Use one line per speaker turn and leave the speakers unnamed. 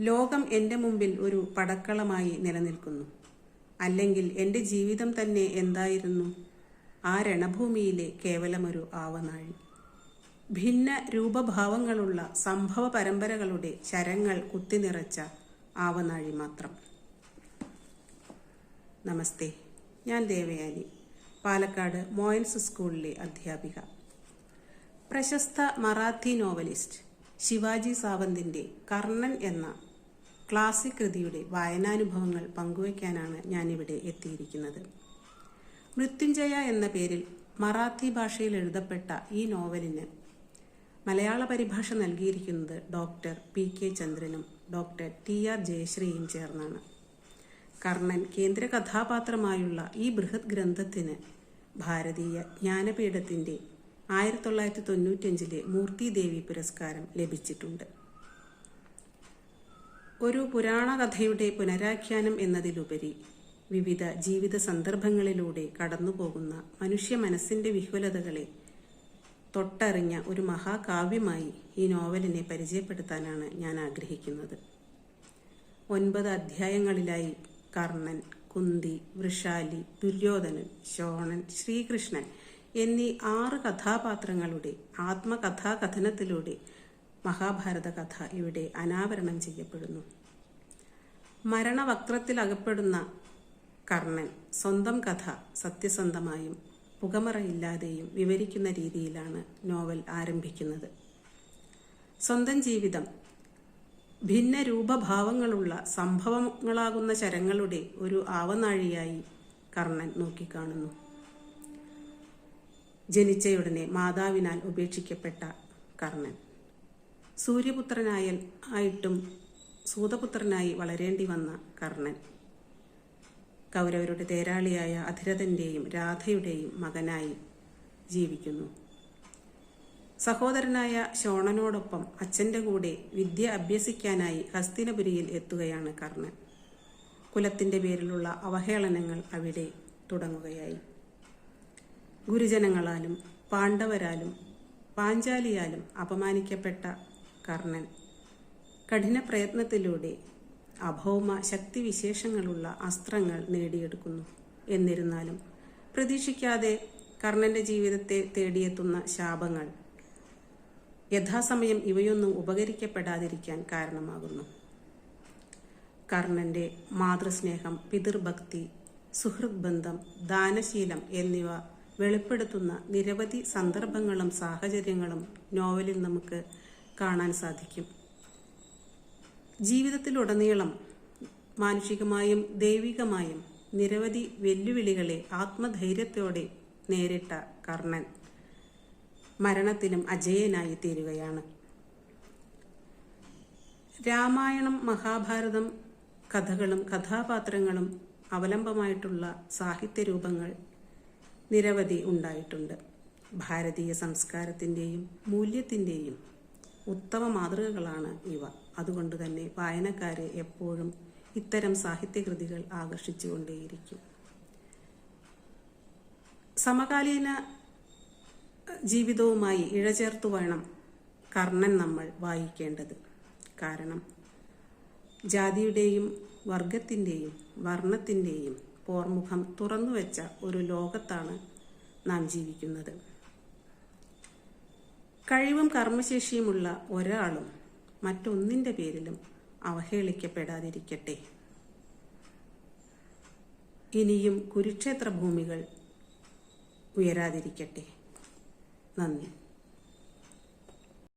ലോകം എന്റെ മുമ്പിൽ ഒരു പടക്കളമായി നിലനിൽക്കുന്നു. അല്ലെങ്കിൽ എന്റെ ജീവിതം തന്നെ എന്തായിരുന്നു? ആ രണഭൂമിയിലെ കേവലമൊരു ആവനാഴി. ഭിന്ന രൂപഭാവങ്ങളുള്ള സംഭവ പരമ്പരകളുടെ ശരങ്ങൾ കുത്തിനിറച്ച ആവനാഴി മാത്രം. നമസ്തേ ഞാൻ ദേവയാനി പാലക്കാട് മോയൻസ് സ്കൂളിലെ അധ്യാപിക. പ്രശസ്ത മറാത്തി നോവലിസ്റ്റ് ശിവാജി സാവന്തിന്റെ കർണൻ എന്ന ക്ലാസിക് കൃതിയുടെ വായനാനുഭവങ്ങൾ പങ്കുവയ്ക്കാനാണ് ഞാനിവിടെ എത്തിയിരിക്കുന്നത്. മൃത്യുഞ്ജയ എന്ന പേരിൽ മറാത്തി ഭാഷയിൽ എഴുതപ്പെട്ട ഈ നോവലിന് മലയാള പരിഭാഷ നൽകിയിരിക്കുന്നത് ഡോക്ടർ പി കെ ചന്ദ്രനും ഡോക്ടർ ടി ആർ ജയശ്രീയും ചേർന്നാണ്. കർണൻ കേന്ദ്ര കഥാപാത്രമായുള്ള ഈ ബൃഹത് ഗ്രന്ഥത്തിന് ഭാരതീയ ജ്ഞാനപീഠത്തിന്റെ ആയിരത്തി തൊള്ളായിരത്തി തൊണ്ണൂറ്റഞ്ചിലെ മൂർത്തിദേവി പുരസ്കാരം ലഭിച്ചിട്ടുണ്ട്. ഒരു പുരാണ കഥയുടെ പുനരാഖ്യാനം എന്നതിലുപരി വിവിധ ജീവിത സന്ദർഭങ്ങളിലൂടെ കടന്നുപോകുന്ന മനുഷ്യ മനസ്സിന്റെ വിഹ്വലതകളെ തൊട്ടറിഞ്ഞ ഒരു മഹാകാവ്യമായി ഈ നോവലിനെ പരിചയപ്പെടുത്താനാണ് ഞാൻ ആഗ്രഹിക്കുന്നത്. ഒൻപത് അധ്യായങ്ങളിലായി കർണൻ കുന്തി വൃഷാലി ദുര്യോധനൻ ശോണൻ ശ്രീകൃഷ്ണൻ എന്നീ ആറ് കഥാപാത്രങ്ങളുടെ ആത്മകഥാകഥനത്തിലൂടെ മഹാഭാരത കഥ ഇവിടെ അനാവരണം ചെയ്യപ്പെടുന്നു. മരണവക്രത്തിൽ അകപ്പെടുന്ന കർണൻ സ്വന്തം കഥ സത്യസന്ധമായും പുകമറയില്ലാതെയും വിവരിക്കുന്ന രീതിയിലാണ് നോവൽ ആരംഭിക്കുന്നത്. സ്വന്തം ജീവിതം ഭിന്ന രൂപഭാവങ്ങളുള്ള സംഭവങ്ങളാകുന്ന ശരങ്ങളുടെ ഒരു ആവനാഴിയായി കർണൻ നോക്കിക്കാണുന്നു. ജനിച്ചയുടനെ മാതാവിനാൽ ഉപേക്ഷിക്കപ്പെട്ട കർണൻ. സൂര്യപുത്രനായ ആയിട്ടും സൂതപുത്രനായി വളരേണ്ടി വന്ന കർണൻ. കൗരവരുടെ തേരാളിയായ അധിരഥന്റെയും രാധയുടെയും മകനായി ജീവിക്കുന്നു. സഹോദരനായ ശോണനോടൊപ്പം അച്ഛന്റെ കൂടെ വിദ്യ അഭ്യസിക്കാനായി ഹസ്തിനപുരിയിൽ എത്തുകയാണ് കർണൻ. കുലത്തിന്റെ പേരിലുള്ള അവഹേളനങ്ങൾ അവിടെ തുടങ്ങുകയായി. ഗുരുജനങ്ങളാലും പാണ്ഡവരാലും പാഞ്ചാലിയാലും അപമാനിക്കപ്പെട്ട കർണൻ. കഠിന പ്രയത്നത്തിലൂടെ അഭൗമ ശക്തിവിശേഷങ്ങളുള്ള അസ്ത്രങ്ങൾ നേടിയെടുക്കുന്നു. എന്നിരുന്നാലും പ്രതീക്ഷിക്കാതെ കർണന്റെ ജീവിതത്തെ തേടിയെത്തുന്ന ശാപങ്ങൾ യഥാസമയം ഇവയൊന്നും ഉപകരിക്കപ്പെടാതിരിക്കാൻ കാരണമാകുന്നു. കർണന്റെ മാതൃസ്നേഹം പിതൃഭക്തി സുഹൃത് ബന്ധം ദാനശീലം എന്നിവ വെളിപ്പെടുത്തുന്ന നിരവധി സന്ദർഭങ്ങളും സാഹചര്യങ്ങളും നോവലിൽ നമുക്ക് കാണാൻ സാധിക്കും. ജീവിതത്തിലുടനീളം മാനുഷികമായും ദൈവികമായും നിരവധി വെല്ലുവിളികളെ ആത്മധൈര്യത്തോടെ നേരിട്ട കർണൻ മരണത്തിലും അജയനായി തീരുകയാണ്. രാമായണം മഹാഭാരതം കഥകളും കഥാപാത്രങ്ങളും അവലംബമായിട്ടുള്ള സാഹിത്യരൂപങ്ങൾ നിരവധി ഉണ്ടായിട്ടുണ്ട്. ഭാരതീയ സംസ്കാരത്തിന്റെയും മൂല്യത്തിന്റെയും ഉത്തമ മാതൃകകളാണ് ഇവ. അതുകൊണ്ട് തന്നെ വായനക്കാരെ എപ്പോഴും ഇത്തരം സാഹിത്യകൃതികൾ ആകർഷിച്ചുകൊണ്ടേയിരിക്കും. സമകാലീന ജീവിതവുമായി ഇഴചേർത്തു വേണം കർണൻ നമ്മൾ വായിക്കേണ്ടത്. കാരണം ജാതിയുടെയും വർഗത്തിന്റെയും വർണത്തിന്റെയും പോർമുഖം തുറന്നുവെച്ച ഒരു ലോകത്താണ് നാം ജീവിക്കുന്നത്. കഴിവും കർമ്മശേഷിയുമുള്ള ഒരാളും മറ്റൊന്നിന്റെ പേരിലും അവഹേളിക്കപ്പെടാതിരിക്കട്ടെ. ഇനിയും കുരുക്ഷേത്ര ഭൂമികൾ ഉയരാതിരിക്കട്ടെ. നന്ദി.